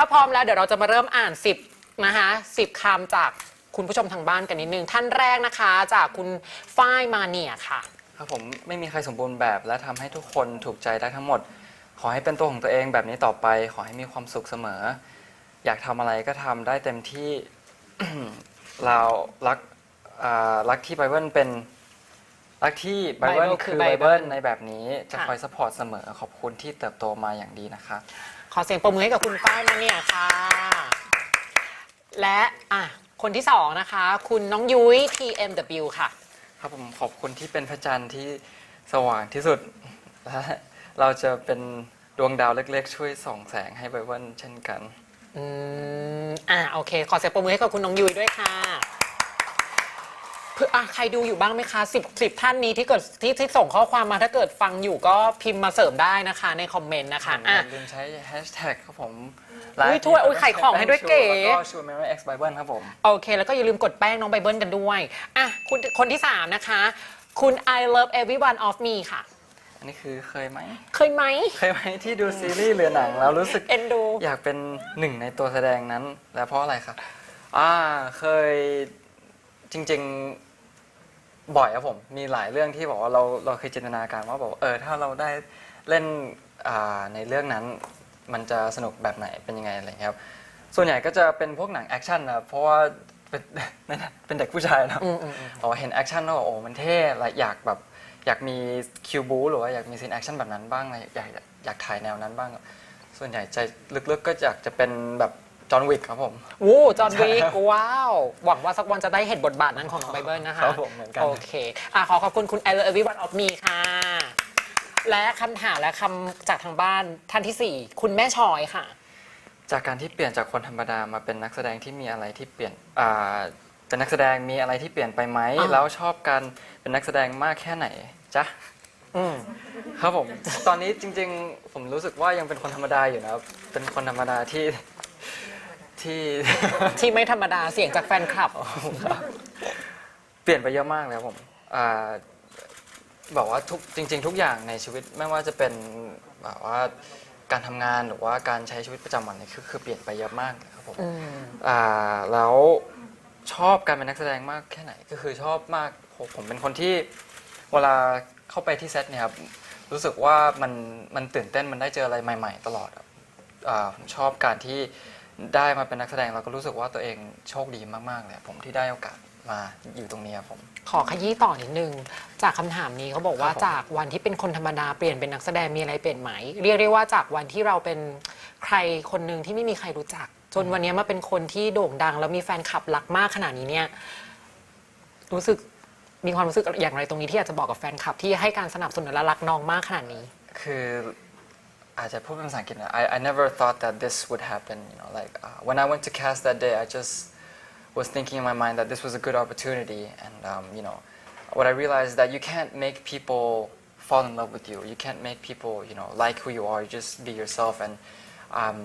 าพร้อมแล้วเดี๋ยวเราจะมาเริ่มอ่าน 10 นะคะ10คำจากคุณผู้ชมทางบ้านกันนิดนึง ท่านแรกนะคะ จากคุณฝ้ายมาเนียค่ะ ครับผมไม่มีใครสมบูรณ์แบบ และทำให้ทุกคนถูกใจได้ทั้งหมด ขอให้เป็นตัวของตัวเองแบบนี้ต่อไป ขอให้มีความสุขเสมอ อยากทำอะไรก็ทำได้เต็มที่ เรารักอ่ารักที่ไบเบิลเป็นรักที่ไบเบิล Bible คืคืออไบ Bible เบิลในแบบนี้จะค่ะ คอยสปอร์ตเสมอขอบคุณที่เติบโตมาอย่างดีนะคะ ขอเสียงปรบมือให้กับคุณฝ้ายมาเนียค่ะ และอะคนที่สองนะคะ คุณน้องยุ้ย TMW ค่ะ ครับผมขอบคุณที่เป็นพระจันทร์ที่สว่างที่สุดและเราจะเป็นดวงดาวเล็กๆ ช่วยส่องแสงให้ไบเบิลเช่นกัน อืม อะโอเค ขอเสียงปรบมือให้กับคุณน้องยุ้ยด้วยค่ะ เพื่ออะใครดูอยู่บ้างไหมคะสิบสิบท่านนี้ที่เกิดที่ที่ส่งข้อความมาถ้าเกิดฟังอยู่ก็พิมพ์มาเสริมได้นะคะ ในคอมเมนต์นะคะอะอย่าลืมใช้แฮชแท็กครับผมอุ๊ยถ้วยอุ๊ยไข่ของให้ด้วยเก๋ แล้วก็ชูเมม X Bible ครับผม โอเค แล้วก็อย่าลืมกดแป้งน้องไบเบิลกันด้วย อะคุณคนที่ 3 นะคะ คุณ I love everyone of me ค่ะ อันนี้คือเคยไหม เคยไหม เคยไหมที่ดูซีรีส์หรือหนังแล้วรู้สึก เอ็นดู อยากเป็นหนึ่งในตัวแสดงนั้น แล้วเพราะอะไรครับ อ่าเคยจริง ๆ บ่อยครับผม มีหลายเรื่องที่บอกว่าเราเราเคยจินตนาการว่าบอกว่าเออถ้าเราได้เล่นอ่าในเรื่องนั้น มันจะสนุกแบบไหนเป็นยังไงอะไรอย่างเงี้ยครับส่วนใหญ่ก็จะเป็นพวกหนังแอคชั่นนะเพราะว่าเป็นเป็นเด็กผู้ชายเนอะอืมอืมอืมพอเห็นแอคชั่นแล้วแบบโอ้มันเท่และอยากแบบอยากมีคิวบูหรือว่าอยากมีซีนแอคชั่นแบบนั้นบ้างอะไรอยากอยากอยากถ่ายแนวนั้นบ้าง ส่วนใหญ่ใจลึกๆก็อยากจะเป็นแบบ จอห์นวิกครับผม วู้จอห์นวิกว้าว หวังว่าสักวันจะได้เห็นบทบาทนั้นของน้องไบเบิลนะคะครับผมเหมือนกัน โอเคอะขอขอบคุณคุณ I love everyone of me ค่ะ และคำถามและคำจากทางบ้านท่านทีสี่ 4 คุณแม่ชอยค่ะ จากการที่เปลี่ยนจากคนธรรมดามาเป็นนักแสดงที่มีอะไรที่เปลี่ยนอ่าเป็นนักแสดงมีอะไรที่เปลี่ยนไปไหมอ่า แล้วชอบการเป็นนักแสดงมากแค่ไหนจ๊ะอืม ครับผม ตอนนี้จริง ๆ ผมรู้สึกว่ายังเป็นคนธรรมดาอยู่นะครับเป็นคนธรรมดาที่ ที่ที่ไม่ธรรมดาเสียงจากแฟนคลับ เปลี่ยนไปเยอะมากเลยครับผมอ่าบอกว่าทุกจริง ๆ ทุกอย่างในชีวิตไม่ว่าจะเป็นแบบว่าการทำงานหรือว่าการใช้ชีวิตประจำวันเนี่ยคือคือเปลี่ยนไปเยอะมากเลยครับผมอืมอ่าแล้วชอบการเป็นนักแสดงมากแค่ไหนก็คือชอบมากผมผมเป็นคนที่เวลาเข้าไปที่เซตเนี่ยครับรู้สึกว่ามันมันตื่นเต้นมันได้เจออะไรใหม่ ๆ ตลอดครับอ่าผมชอบการที่ ได้มาเป็นนักแสดงแล้วก็รู้สึกว่าตัวเองโชคดีมากๆเลยครับผมที่ได้โอกาสมาอยู่ตรงนี้ครับผม ขอขยี้ต่อนิดนึง จากคำถามนี้เขาบอกว่าครับผม จากวันที่เป็นคนธรรมดาเปลี่ยนเป็นนักแสดงมีอะไรเปลี่ยนไหม เรียกได้ว่าจากวันที่เราเป็นใครคนหนึ่งที่ไม่มีใครรู้จัก จนวันนี้มาเป็นคนที่โด่งดัง แล้วมีแฟนคลับรักมากขนาดนี้เนี่ยรู้สึกมีความรู้สึกอย่างไรตรงนี้ที่อยากจะบอกกับแฟนคลับที่ให้การสนับสนุนและรักน้องมากขนาดนี้ คือ อาจจะพูดเป็นภาษาอังกฤษนะ I I never thought that this would happen you know like uh, when I went to cast that day I just was thinking in my mind that this was a good opportunity and um, you know what I realized is that you can't make people fall in love with you you can't make people you know like who you are you just be yourself and um,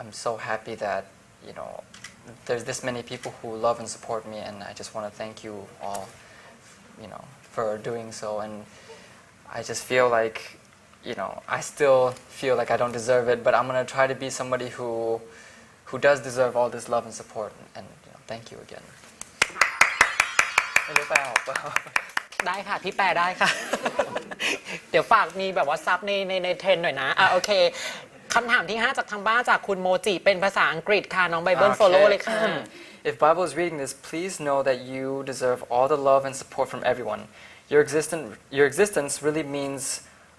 I'm so happy that you know there's this many people who love and support me and I just want to thank you all you know for doing so and I just feel like, you know, I still feel like I don't deserve it, but I'm gonna try to be somebody who, who does deserve all this love and support. And you know, thank you again. ไม่รู้แปลออกเปล่า ได้ค่ะ พี่แปลได้ค่ะ เดี๋ยวฝากมีแบบว่าซับในในในเทรนด์หน่อยนะ อ่ะโอเคคำถามที่ 5 จากทางบ้านจากคุณโมจิ เป็นภาษาอังกฤษค่ะ น้องไบเบิลโซโล่เลยค่ะ If Bible is reading this, please know that you deserve all the love and support from everyone. Your existence, your existence really means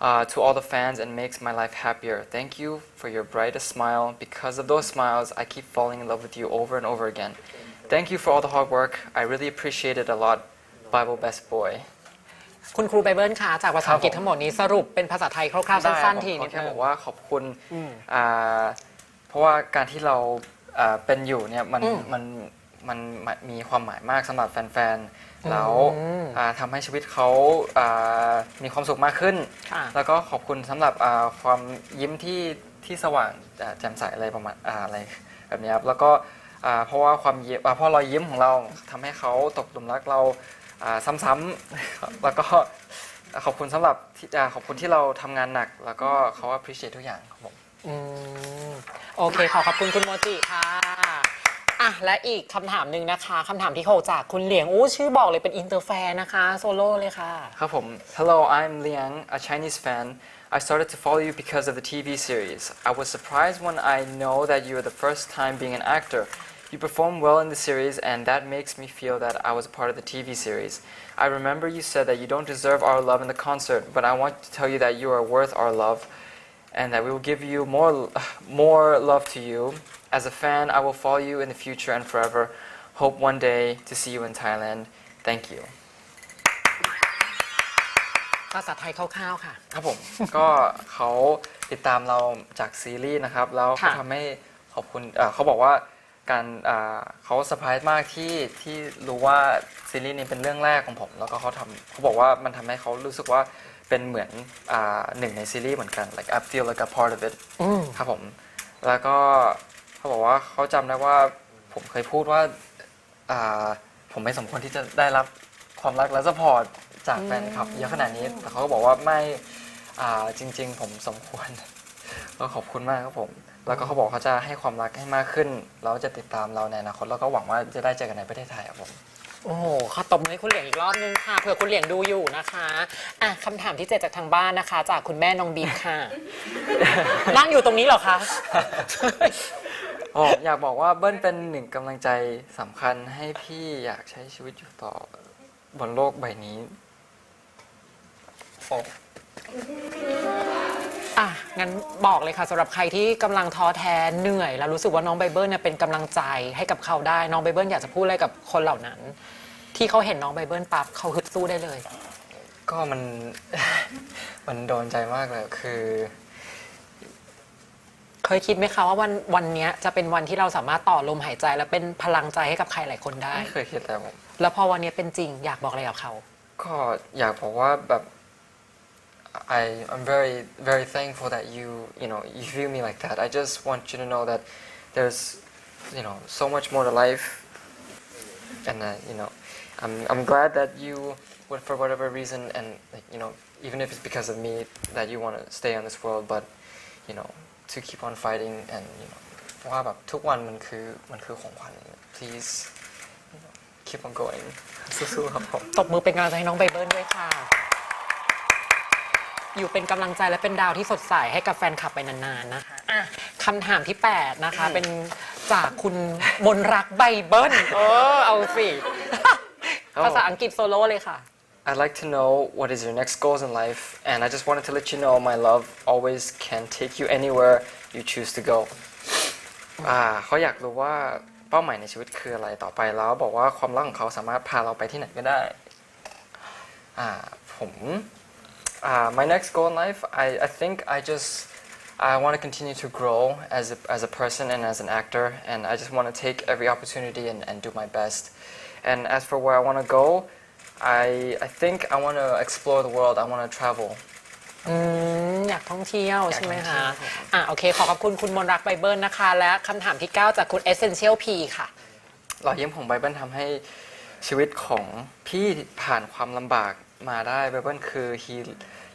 uh, to all the fans and makes my life happier. Thank you for your brightest smile. Because of those smiles, I keep falling in love with you over and over again. Thank you for all the hard work. I really appreciate it a lot. Bible best boy. คุณครูไบเบิลค่ะจากภาษาอังกฤษ ครับผม ทั้งหมดนี้สรุปเป็นภาษาไทยคร่าวๆสั้นๆที ผม นิด แค่ นึ บ ง อกว่าขอบคุณ อืม อ่าเพราะว่าการที่เราอ่าเป็นอยู่เนี่ยมัน อืม มัน มันมันมีความหมายมากสำหรับแฟนๆ แล้วอืมอ่าทำให้ชีวิตเขาอ่ามีความสุขมากขึ้นค่ะแล้วก็ขอบคุณสำหรับอ่าความยิ้มที่ที่สว่างอ่าแจ่มใสอะไรประมาณอ่าอะไรแบบนี้ครับ แล้วก็อ่าเพราะว่าความยิ้มอ่าเพราะรอยยิ้มของเราทำให้เขาตกหลุมรักเราอ่าซ้ำๆ แล้วก็ขอบคุณสำหรับที่อ่าขอบคุณที่เราทำงานหนัก แล้วก็เขา appreciate ทุกอย่างครับผมอืมโอเค ขอขอบคุณคุณโมจิค่ะอ่ะ และอีกคำถามหนึ่งนะคะคำถามที่โหกจากคุณเหลียงอู้ชื่อบอกเลยเป็นอินเตอร์แฟนนะคะ โซโล่เลยค่ะ ครับผม Hello I'm Liang a Chinese fan I started to follow you because of the TV series I was surprised when I know that you were the first time being an actor You performed well in the series and that makes me feel that I was a part of the TV series I remember you said that you don't deserve our love in the concert but I want to tell you that you are worth our love and that we will give you more more love to you. As a fan, I will follow you in the future and forever. Hope one day to see you in Thailand. Thank you. ภาษาไทยคร่าวๆค่ะ ครับผม ก็เขาติดตามเราจากซีรีส์นะครับ แล้วเขาค่ะ ทำให้ขอบคุณเอ่อเขาบอกว่าการอ่าเขาเซอร์ไพรส์มากที่ที่รู้ว่าซีรีส์นี้เป็นเรื่องแรกของผม แล้วก็เขาทำเขาบอกว่ามันทำให้เขารู้สึกว่าเป็นเหมือนอ่าหนึ่งในซีรีส์เหมือนกัน like I feel like a part of it อืมครับผม แล้วก็ เขาบอกว่าเขาจำได้ว่าผมเคยพูดว่าอ่าผมไม่สมควรที่จะได้รับความรักและสปอร์ตจากแฟนคลับเยอะขนาดนี้ แต่เขาก็บอกว่าไม่อ่าจริง ๆ ผมสมควร ก็ขอบคุณมากครับผม แล้วก็เขาบอกเขาจะให้ความรักให้มากขึ้นแล้วจะติดตามเราในอนาคตแล้วก็หวังว่าจะได้เจอกันในประเทศไทยครับผม โอ้โหขอตบมือให้คุณเหลียงอีกรอบนึงค่ะ เผื่อคุณเหลียงดูอยู่นะคะอะคำถามที่เจ็ดจากทางบ้านนะคะ จากคุณแม่น้องบีมค่ะ นั่งอยู่ตรงนี้เหรอคะ อ๋ออยากบอกว่าเบิ้ลเป็นหนึ่งกำลังใจสำคัญให้พี่อยากใช้ชีวิตอยู่ต่อบนโลกใบนี้โอ้อะงั้นบอกเลยค่ะสำหรับใครที่กำลังท้อแท้เหนื่อย แล้วรู้สึกว่าน้องไบเบิลเนี่ยเป็นกำลังใจให้กับเขาได้ น้องไบเบิลอยากจะพูดอะไรกับคนเหล่านั้น ที่เขาเห็นน้องไบเบิลปั๊บเขาฮึดสู้ได้เลย ก็มัน มันโดนใจมากเลยคือ เคยคิดไหมคะว่าวันวันเนี้ยจะเป็นวันที่เราสามารถต่อลมหายใจ และเป็นพลังใจให้กับใครหลายคนได้ ไม่เคยคิดเลยผมแล้วพอวันเนี้ยเป็นจริงอยากบอกอะไรกับเขา ก็อยากบอกว่าแบบ I I'm very very thankful that you you know you view me like that I just want you to know that there's you know so much more to life and uh, you know I'm I'm glad that you would for whatever reason and like, you know even if it's because of me that you want to stay on this world but you know to keep on fighting and you know ว่าแบบทุกวันมันคือมันคือของขวัญ please you know, keep on going สู้ๆครับผม ตบมือเป็นกำลังใจให้น้องไบเบิลด้วยค่ะ อยู่เป็นกำลังใจและเป็นดาวที่สดใสให้กับแฟนคลับไปนานๆนะคะอะคำถามที่ 8 นะคะ เป็นจากคุณมนรักไบเบิลเออเอาสิ ครับผม ภาษาอังกฤษโซโล่เลยค่ะ I'd like to know what is your next goals in life, and I just wanted to let you know my love always can take you anywhere you choose to go. อ่าเขาอยากรู้ว่าเป้าหมายในชีวิตคืออะไรต่อไปแล้ว บอกว่าความรักของเขาสามารถพาเราไปที่ไหนก็ได้อ่าผมอ่า my next goal in life I I think I just I want to continue to grow as a, as a person and as an actor, and I just want to take every opportunity and, and do my best. And as for where I want to go, I I think I want to explore the world. I want to travel. อืมอยากท่องเที่ยวใช่ไหมอยากท่คะองเที่ยวอะโอเค ขอขอบคุณคุณมนรักไบเบิลนะคะ และคำถามที่ 9 จากคุณ Essential P ค่ะ รอยยิ้มของไบเบิลทำให้ชีวิตของพี่ผ่านความลำบากมาได้ไบเบิลคือ heal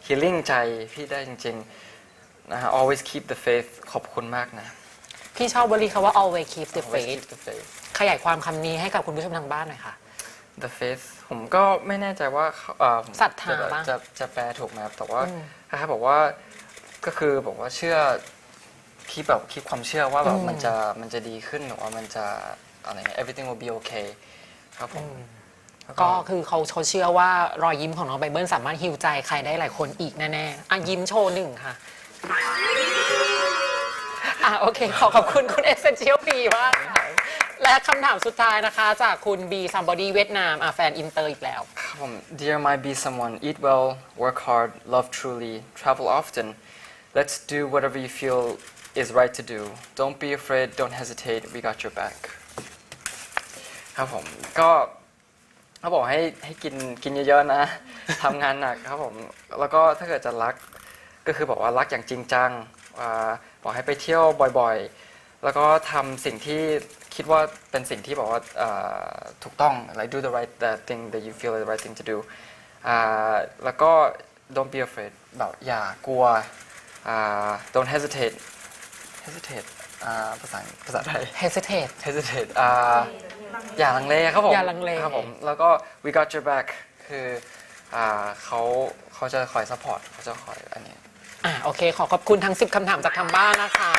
healing ใจพี่ได้จริงๆนะฮะ always keep the faith ขอบคุณมากนะ พี่ชอบบริคำว่า always keep the always faith keep the faith ขยายความคำนี้ให้กับคุณผู้ชมทางบ้านหน่อยค่ะ the faith ผมก็ไม่แน่ใจว่าเขาเอ่อผมศรัทธาจะปะจะจะแปลถูกไหมครับแต่ว่าอืมถ้าบอกว่าก็คือบอกว่าเชื่อคิดแบบคิดความเชื่อว่าแบบอืม มันจะมันจะดีขึ้นหรือว่ามันจะอะไรเงี้ย everything will be okay ครับผมแล้วก็คือเขาเขาเชื่อว่ารอยยิ้มของน้องไบเบิลสามารถฮิวใจใครได้หลายคนอีกแน่ๆอะยิ้มโชว์หนึ่งค่ะอะโอเค ขอขอบคุณคุณ Essential P มากค่ะ และคำถามสุดท้ายนะคะ จากคุณ B Somebody เวียดนามอะแฟนอิน터อีกแล้ว ครับผม Dear my be someone eat well work hard love truly travel often let's do whatever you feel is right to do don't be afraid don't hesitate we got your back ครับผมก็เขาบอกให้ให้กินกินเยอะๆนะ ทำงานหนักครับผม แล้วก็ถ้าเกิดจะรักก็คือบอกว่ารักอย่างจริงจังอ่าบอกให้ไปเที่ยวบ่อยๆ แล้วก็ทำสิ่งที่ คิดว่าเป็นสิ่งที่บอกว่าอ่าถูกต้อง like do the right uh, thing that you feel is the right thing to do อ่าแล้วก็ don't be afraid แบบอย่ากลัวอ่า don't hesitate hesitate อ่าภาษาภาษาไทย hesitate hesitate อ่าอย่าลังเลครับผมอย่าลังเลครับผมแล้วก็ we got your back คืออ่าเขาเขาจะคอย support เขาจะคอยอันนี้อะโอเค ขอขอบคุณทั้ง 10คำถามจากทางบ้านนะคะ